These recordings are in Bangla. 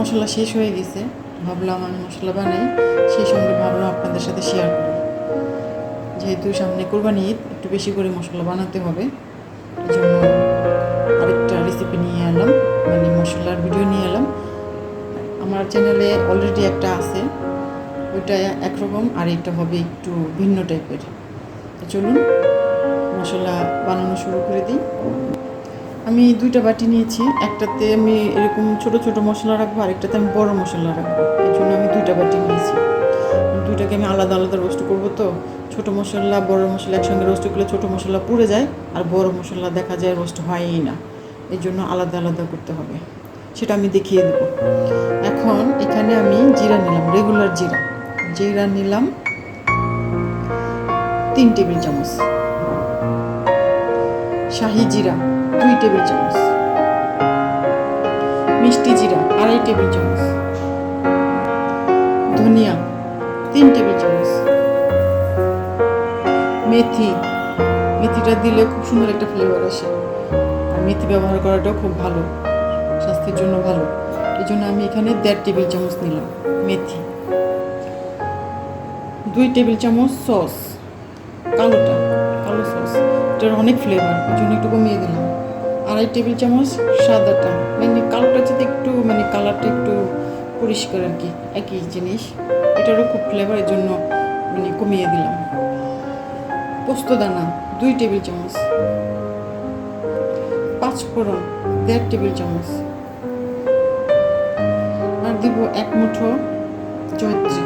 মশলা শেষ হয়ে গেছে। ভাবলাম আমি মশলা বানাই, সেই সঙ্গে ভাবলাম আপনাদের সাথে শেয়ার করি। যেহেতু সামনে কোরবানি ঈদ, একটু বেশি করে মশলা বানাতে হবে। এই জন্য আরেকটা রেসিপি নিয়ে এলাম মানে মশলার ভিডিও নিয়ে এলাম। আমার চ্যানেলে অলরেডি একটা আছে। ওইটা একরকম, আর এটা হবে একটু ভিন্ন টাইপের চলুন, মশলা বানানো শুরু করে দিই। আমি দুইটা বাটি নিয়েছি, একটাতে আমি এরকম ছোট ছোট মশলা রাখব, আরেকটাতে আমি বড় মশলা রাখব। এই জন্য আমি দুইটা বাটি নিয়েছি। দুইটাকে আমি আলাদা আলাদা রোস্ট করব তো, ছোট মশলা, বড় মশলা একসঙ্গে রোস্ট করলে ছোট মশলা পুড়ে যায়, আর বড় মশলা দেখা যায় রোস্ট হয়ই না। এই জন্য আলাদা আলাদা করতে হবে। সেটা আমি দেখিয়ে দেবো। এখন এখানে আমি জিরা নিলাম রেগুলার জিরা। জিরা নিলাম তিন টেবিল চামচ। শাহি জিরা। দুই টেবিল চামচ। মিষ্টি জিরা, আড়াই টেবিল চামচ। ধনিয়া, তিন টেবিল চামচ। মেথি, মেথিটা দিলে খুব সুন্দর একটা ফ্লেভার আসে। আর মেথি ব্যবহার করাটাও খুব ভালো, স্বাস্থ্যের জন্য ভালো। এই জন্য আমি এখানে দেড় টেবিল চামচ নিলাম মেথি। দুই টেবিল চামচ সস, কালোটা, কালো সস। এটার অনেক ফ্লেভার ওই জন্য একটু কমিয়ে দিলাম। আড়াই টেবিল চামচ সাদাটা। মানে কালোটা যাতে একটু মানে কালারটা একটু পরিষ্কার আর কি, একই জিনিস। এটারও খুব ফ্লেভারের জন্য মানে কমিয়ে দিলাম। পোস্তদানা দুই টেবিল চামচ। পাঁচ ফোড়ন, দেড় টেবিল চামচ। আর দিব এক মুঠো জয়ত্রী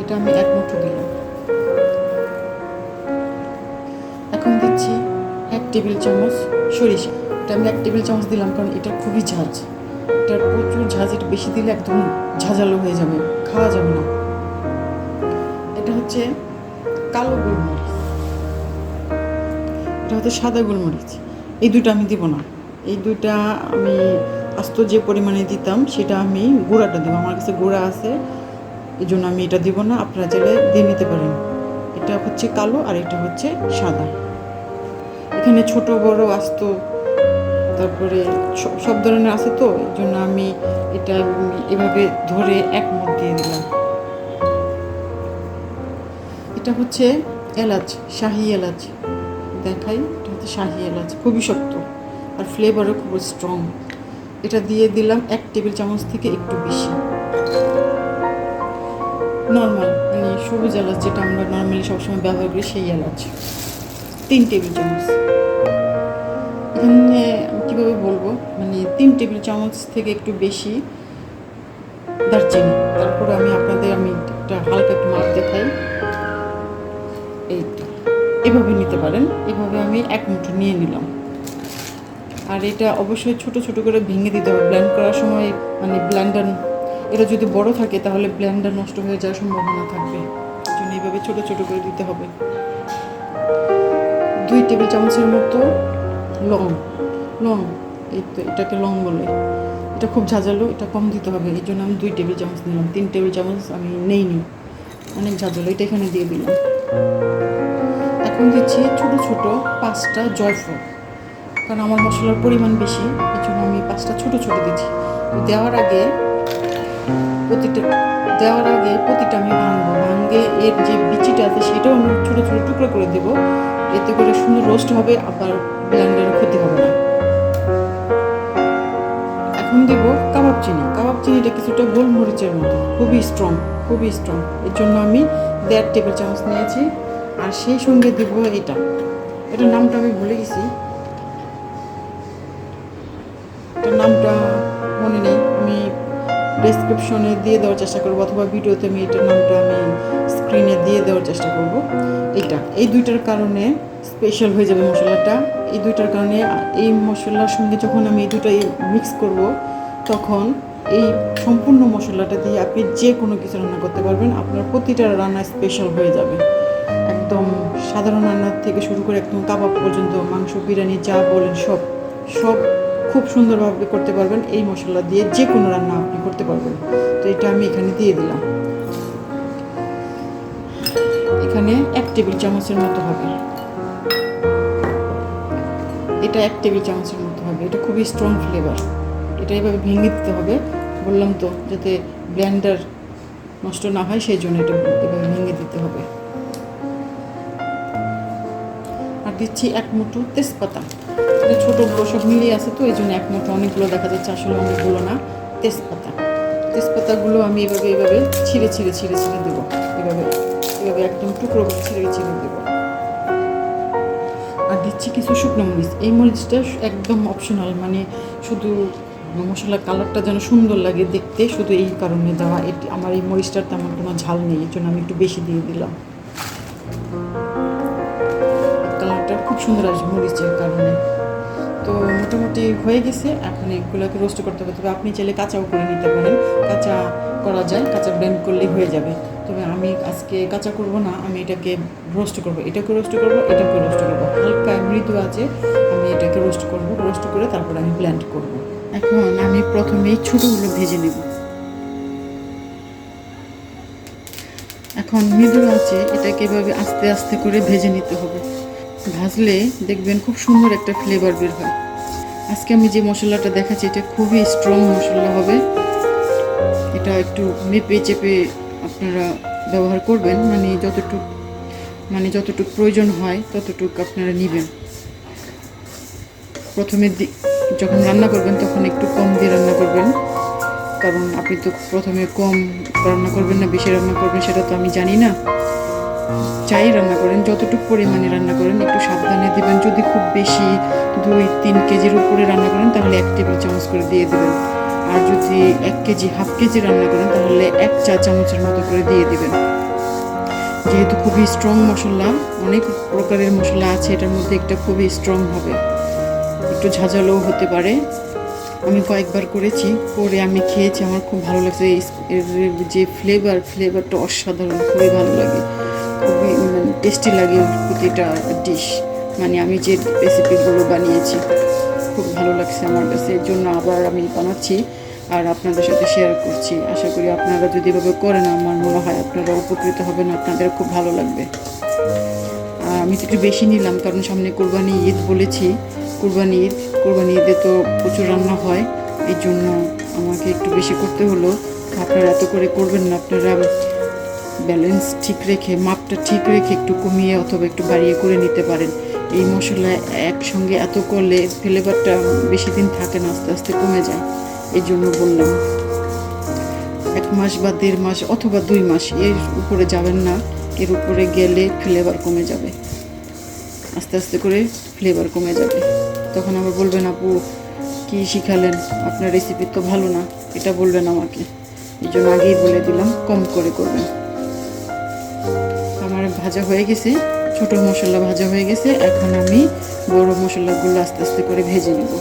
এটা আমি এক মুঠো দিলাম। এখন দিচ্ছি টেবিল চামচ সরিষা। এটা আমি এক টেবিল চামচ দিলাম কারণ এটা খুবই ঝাঁজ। এটার প্রচুর ঝাঁজ, এটা বেশি দিলে একদম ঝাঁঝালো হয়ে যাবে, খাওয়া যাবে না। এটা হচ্ছে কালো গোলমরিচ। এটা হচ্ছে সাদা গোলমরিচ। এই দুটো আমি দিব না। এই দুইটা আমি আস্ত যে পরিমাণে দিতাম, সেটা আমি গুঁড়াটা দেবো। আমার কাছে গুঁড়া আছে এই জন্য আমি এটা দিব না। আপনারা চাইলে দিয়ে নিতে পারেন। এটা হচ্ছে কালো আর এটা হচ্ছে সাদা। এখানে ছোট, বড়, আস্ত, তারপরে সব- ধরনের আছে তো, এই জন্য আমি এটা এভাবে ধরে এক মুঠ দিয়ে দিলাম। এটা হচ্ছে এলাচ, শাহি এলাচ। দেখাই, এটা হচ্ছে শাহি এলাচ, খুবই শক্ত আর ফ্লেভারও খুব স্ট্রং এটা দিয়ে দিলাম এক টেবিল চামচ থেকে একটু বেশি। নর্মাল মানে সবুজ এলাচ যেটা আমরা নর্মালি সবসময় ব্যবহার করি, সেই এলাচ। তিন টেবিল চামচ। এখানে কীভাবে বলব? মানে তিন টেবিল চামচ থেকে একটু বেশি দারচিনি। তারপরে আমি আপনাদের, আমি একটা হালকা একটু মাপ দেখাই। এই তো এভাবে নিতে পারেন। এভাবে আমি এক মুঠো নিয়ে নিলাম। আর এটা অবশ্যই ছোট ছোট করে ভেঙে দিতে হবে। ব্ল্যান্ড করার সময় মানে ব্ল্যান্ডার এটা যদি বড় থাকে তাহলে ব্লেন্ডার নষ্ট হয়ে যাওয়ার সম্ভাবনা থাকবে। এই জন্য এইভাবে ছোট ছোট করে দিতে হবে। দুই টেবিল চামচের মতো লং লং, এই তো এটাকে লং বলে। এটা খুব ঝাঁঝালো, এটা কম দিতে হবে, এই জন্য আমি দুই টেবিল চামচ নিলাম। তিন টেবিল চামচ আমি নেইনি, অনেক ঝাঁঝালো, এটা এখানে দিয়ে দিলাম। এখন দিচ্ছি ছোটো ছোটো পাঁচটা জয়ফল, কারণ আমার মশলার পরিমাণ বেশি, এই জন্য আমি পাঁচটা ছোটো ছোটো দিচ্ছি। দেওয়ার আগে প্রতিটা, দেওয়ার আগে প্রতিটা আমি ভাঙবো। ভাঙে এর যে বিচিটা আছে সেটাও আমি ছোটো ছোটো টুকরো করে দেবো। এতে করে সুন্দর রোস্ট হবে, আবার ব্লেন্ডারের ক্ষতি হবে না। এখন দেবো কাবাব চিনি। কাবাব চিনিটা কিছুটা গোলমরিচের মতো, খুবই স্ট্রং খুবই স্ট্রং এর জন্য আমি দেড় টেবিল চামচ নিয়েছি, আর সেই সঙ্গে দেব এটা। এটার নামটা আমি ভুলে গেছি। এটার নামটা ডেসক্রিপশনে দিয়ে দেওয়ার চেষ্টা করব, অথবা ভিডিওতে আমি এটার নামটা আমি স্ক্রিনে দিয়ে দেওয়ার চেষ্টা করব। এটা, এই দুইটার কারণে স্পেশাল হয়ে যাবে মশলাটা। এই দুইটার কারণে এই মশলার সঙ্গে যখন আমি এই দুটাই মিক্স করব, তখন এই সম্পূর্ণ মশলাটা দিয়ে আপনি যে কোনো কিছু রান্না করতে পারবেন। আপনার প্রতিটা রান্না স্পেশাল হয়ে যাবে। একদম সাধারণ রান্নার থেকে শুরু করে একদম কাবাব পর্যন্ত, মাংস, বিরিয়ানি, যা বলেন সব সব খুব সুন্দরভাবে করতে পারবেন এই মশলা দিয়ে যে কোনো রান্না আপনি করতে পারবেন। তো এটা আমি এখানে দিয়ে দিলাম। এখানে এক টেবিল চামচের মতো হবে। এটা এক টেবিল চামচের মতো হবে। এটা খুবই স্ট্রং ফ্লেভার এটা এভাবে ভেঙে দিতে হবে। বললাম তো, যাতে ব্লেন্ডার নষ্ট না হয়, সেই জন্য এটা এভাবে ভেঙে দিতে হবে। আর দিচ্ছি এক মুঠো তেজপাতা। এটা ছোটোগুলো সব মিলিয়ে আছে তো এই জন্য এক মুঠো অনেকগুলো দেখা যাচ্ছে, আসলে অনেকগুলো না, তেজপাতা। তেজপাতাগুলো আমি এভাবে এভাবে ছিঁড়ে ছিঁড়ে ছিঁড়ে ছিঁড়ে দেবো। এভাবে এভাবে একদম টুকরো করে ছিঁড়ে ছিঁড়ে দেবো। আর দিচ্ছি কিছু শুকনো মরিচ। এই মরিচটা একদম অপশনাল মানে শুধু মশলার কালারটা যেন সুন্দর লাগে দেখতে, শুধু এই কারণে দেওয়া। এটি, আমার এই মরিচটার তেমন কোনো ঝাল নেই, এর জন্য আমি একটু বেশি দিয়ে দিলাম। কালারটা খুব সুন্দর আসবে মরিচের কারণে। তো মোটামুটি হয়ে গেছে। এখন এগুলোকে রোস্ট করতে হবে। তবে আপনি চাইলে কাঁচাও করে নিতে পারেন। কাঁচা করা যায়, কাঁচা ব্লেন্ড করলেই হয়ে যাবে। তবে আমি আজকে কাঁচা করব না, আমি এটাকে রোস্ট করব। এটাকে রোস্ট করব, এটাকে রোস্ট করব। হালকা মৃদু আছে, আমি এটাকে রোস্ট করব। রোস্ট করে তারপরে আমি ব্লেন্ড করব। এখন আমি প্রথমেই ছোটোগুলো ভেজে নেব। এখন মৃদু আছে, এটাকে এভাবে আস্তে আস্তে করে ভেজে নিতে হবে। ভাজলে দেখবেন খুব সুন্দর একটা ফ্লেভার বের হয়। আজকে আমি যে মশলাটা দেখাচ্ছি, এটা খুবই স্ট্রং মশলা হবে। এটা একটু মেপে চেপে আপনারা ব্যবহার করবেন মানে যতটুকু মানে যতটুকু প্রয়োজন হয়, ততটুকু আপনারা নেবেন। প্রথমে যখন রান্না করবেন, তখন একটু কম দিয়ে রান্না করবেন। কারণ আপনি তো প্রথমে কম রান্না করবেন না, বেশি রান্না করবেন, সেটা তো আমি জানি না। চাই রান্না করেন, যতটুকু পরিমাণে রান্না করেন, একটু সাবধানে দিবেন। যদি খুব বেশি দুই, তিন কেজির উপরে রান্না করেন, তাহলে এক টেবিল চামচ করে দিয়ে দেবেন। আর যদি এক কেজি, হাফ কেজি রান্না করেন, তাহলে এক চা চামচের মতো করে দিয়ে দেবেন। যেহেতু খুবই স্ট্রং মশলা, অনেক প্রকারের মশলা আছে, এটার মধ্যে একটা খুবই স্ট্রং হবে। একটু ঝাঁঝালোও হতে পারে। আমি কয়েকবার করেছি, করে আমি খেয়েছি, আমার খুব ভালো লাগছে। এর যে ফ্লেভার ফ্লেভারটা অসাধারণ, খুবই ভালো লাগে। খুবই মানে টেস্টি লাগে প্রতিটা ডিশ মানে আমি যে রেসিপিগুলো বানিয়েছি, খুব ভালো লাগছে আমার কাছে। এর জন্য আবার আমি বানাচ্ছি আর আপনাদের সাথে শেয়ার করছি। আশা করি আপনারা যদি এভাবে করেন, আমার মনে হয় আপনারা উপকৃত হবেন, আপনাদের খুব ভালো লাগবে। আমি তো একটু বেশি নিলাম, কারণ সামনে কোরবানি ঈদ বলেছি। কোরবানি ঈদ, কোরবানি ঈদে তো প্রচুর রান্না হয়। এই জন্য আমাকে একটু বেশি করতে হলো। আপনারা এত করে করবেন না, আপনারা ব্যালেন্স ঠিক রেখে মাপটা ঠিক রেখে একটু কমিয়ে অথবা একটু বাড়িয়ে করে নিতে পারেন। এই মশলা একসঙ্গে এত করলে ফ্লেভারটা বেশি দিন থাকে না, আস্তে আস্তে কমে যায়। এই জন্য বললাম, এক মাস বা দেড় মাস অথবা দুই মাস এর উপরে যাবেন না। এর উপরে গেলে ফ্লেভার কমে যাবে। আস্তে আস্তে করে ফ্লেভার কমে যাবে। তখন আবার বলবেন, আপু, কি শিখালেন? আপনার রেসিপি তো ভালো না। এটা বলবেন আমাকে। এই জন্য আগেই বলে দিলাম, কম করে করবেন। ভাজা হয়ে গেছে, ছোট মশলা ভাজা হয়ে গেছে, এখন আমি বড় মশলাগুলো আস্তে আস্তে করে ভেজে নেব।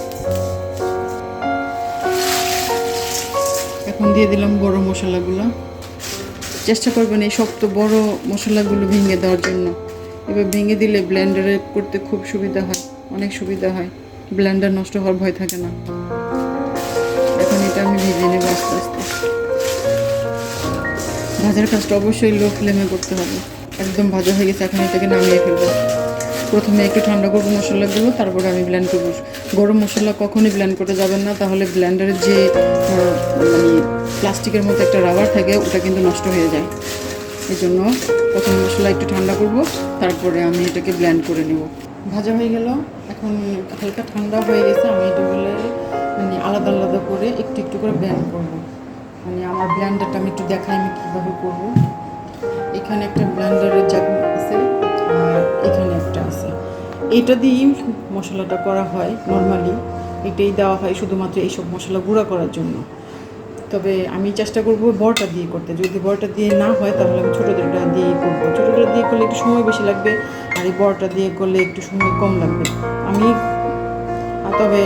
এখন দিয়ে দিলাম বড় মশলাগুলো। চেষ্টা করবেন এই শক্ত বড় মশলাগুলো ভেঙে দেওয়ার জন্য। এবার ভেঙে দিলে ব্লেন্ডারে করতে খুব সুবিধা হয়, অনেক সুবিধা হয়। ব্লেন্ডার নষ্ট হওয়ার ভয় থাকে না। এখন এটা আমি ভেজে নেব আস্তে আস্তে। ভাজার কাজটা অবশ্যই লো ফ্লেমে করতে হবে। একদম ভাজা হয়ে গেছে, এখন এটাকে নামিয়ে ফেলব। প্রথমে একটু ঠান্ডা করব মশলাগুলো তারপরে আমি ব্লেন্ড করব। গরম মশলা কখনই ব্ল্যান্ড করতে যাবেন না, তাহলে ব্ল্যান্ডারের যে মানে প্লাস্টিকের মতো একটা রাবার থাকে, ওটা কিন্তু নষ্ট হয়ে যায়। এই জন্য প্রথমে মশলা একটু ঠান্ডা করব, তারপরে আমি এটাকে ব্ল্যান্ড করে নেব। ভাজা হয়ে গেল, এখন হালকা ঠান্ডা হয়ে গেছে, আমি এটা বলে মানে আলাদা আলাদা করে একটু একটু করে ব্লেন্ড করব। মানে আমার ব্ল্যান্ডারটা আমি একটু দেখাই আমি কীভাবে করব। এখানে একটা ব্লেন্ডারের জাগ আছে, আর এখানে একটা আছে। এটা দিয়েই মশলাটা করা হয় নর্মালি এটাই দেওয়া হয় শুধুমাত্র এইসব মশলা গুঁড়া করার জন্য। তবে আমি চেষ্টা করব বড়টা দিয়ে করতে। যদি বড়টা দিয়ে না হয়, তাহলে আমি ছোটোদেরটা দিয়ে করব। ছোটোটা দিয়ে করলে একটু সময় বেশি লাগবে, আর এই বড়টা দিয়ে করলে একটু সময় কম লাগবে। আমি, তবে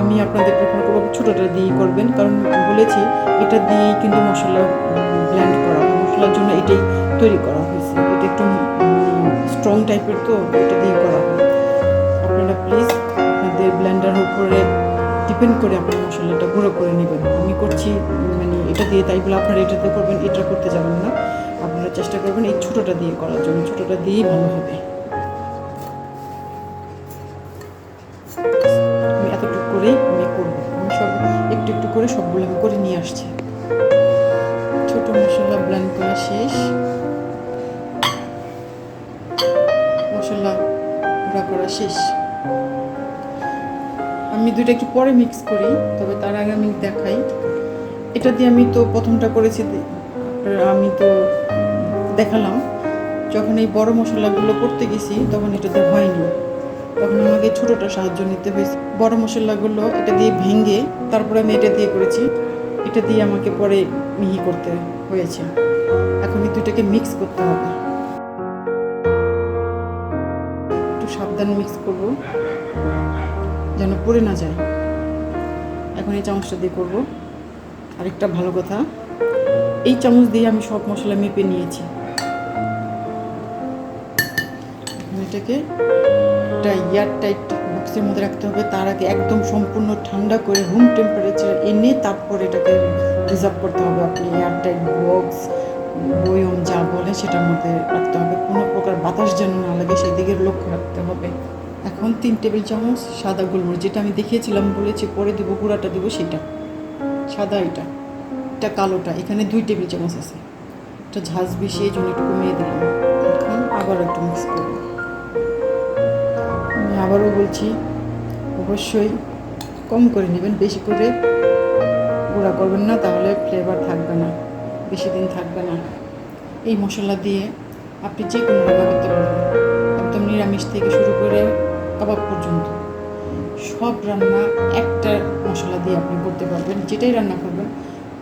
আমি আপনাদের প্রেফার করব ছোটোটা দিয়েই করবেন, কারণ বলেছি, এটা দিয়েই কিন্তু মশলা ব্ল্যান্ড করা মশলার জন্য এটাই তৈরি করা হয়েছে। এটা একটু স্ট্রং টাইপের তো, এটা দিয়ে করা হয়। আপনারা প্লিজ আপনাদের ব্লেন্ডার উপরে ডিপেন্ড করে আপনার মশলাটা গুঁড়ো করে নেবেন। আমি করছি মানে এটা দিয়ে তাই বলে আপনারা এটাতে করবেন, এটা করতে যাবেন না। আপনারা চেষ্টা করবেন এই ছোটোটা দিয়ে করার জন্য। ছোটোটা দিয়েই ভালো হবে। মশলা ব্লেন্ড করা শেষ। মশলা গুঁড়া করা শেষ। আমি দুইটা একটু পরে মিক্স করি, তবে তার আগে আমি দেখাই। এটা দিয়ে আমি তো প্রথমটা করেছি আমি তো দেখালাম। যখন এই বড় মশলাগুলো করতে গেছি, তখন এটাতে হয়নি। তখন আমাকে ছোটোটা সাহায্য নিতে হয়েছে। বড় মশলাগুলো এটা দিয়ে ভেঙে তারপরে আমি এটা দিয়ে করেছি। এটা দিয়ে আমাকে পরে মিহি করতে হয়েছে। এখন এই দুইটাকে মিক্স করতে হবে। একটু সাবধানে মিক্স করব, যেন পড়ে না যায়। এখন এই চামচটা দিয়ে করব। আরেকটা ভালো কথা, এই চামচ দিয়ে আমি সব মশলা মেপে নিয়েছি। এটাকে একটা এয়ার টাইট বক্সের মধ্যে রাখতে হবে, তার আগে একদম সম্পূর্ণ ঠান্ডা করে রুম টেম্পারেচার এনে তারপর এটাকে রিজার্ভ করতে হবে। আপনি এয়ার টাইট বক্স বয়ম যা বলে সেটার মধ্যে রাখতে হবে। কোনো প্রকার বাতাস যেন না লাগে, সেই দিকে লক্ষ্য রাখতে হবে। এখন তিন টেবিল চামচ সাদা গোলমরিচ, যেটা আমি দেখিয়েছিলাম, বলেছি পরে দেবো, গুঁড়াটা দেবো সেটা। সাদা এটা এটা কালোটা, এখানে দুই টেবিল চামচ আছে। এটা ঝাঁজ বেশি এই জন্য একটু কমিয়ে দিলাম। এখন আবার একটু মিক্স করব। আবারও বলছি, অবশ্যই কম করে নেবেন, বেশি করে গুঁড়া করবেন না, তাহলে ফ্লেভার থাকবে না, বেশি দিন থাকবে না। এই মশলা দিয়ে আপনি যে কোনো রান্না করতে পারবেন, একদম নিরামিষ থেকে শুরু করে কাবাব পর্যন্ত। সব রান্না একটা মশলা দিয়ে আপনি করতে পারবেন, যেটাই রান্না করবেন,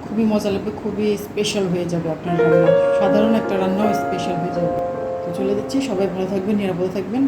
খুবই মজা লাগবে, খুবই স্পেশাল হয়ে যাবে আপনার রান্না। সাধারণ একটা রান্নাও স্পেশাল হয়ে যাবে। তো চলে যাচ্ছি, সবাই ভালো থাকবেন, নিরাপদে থাকবেন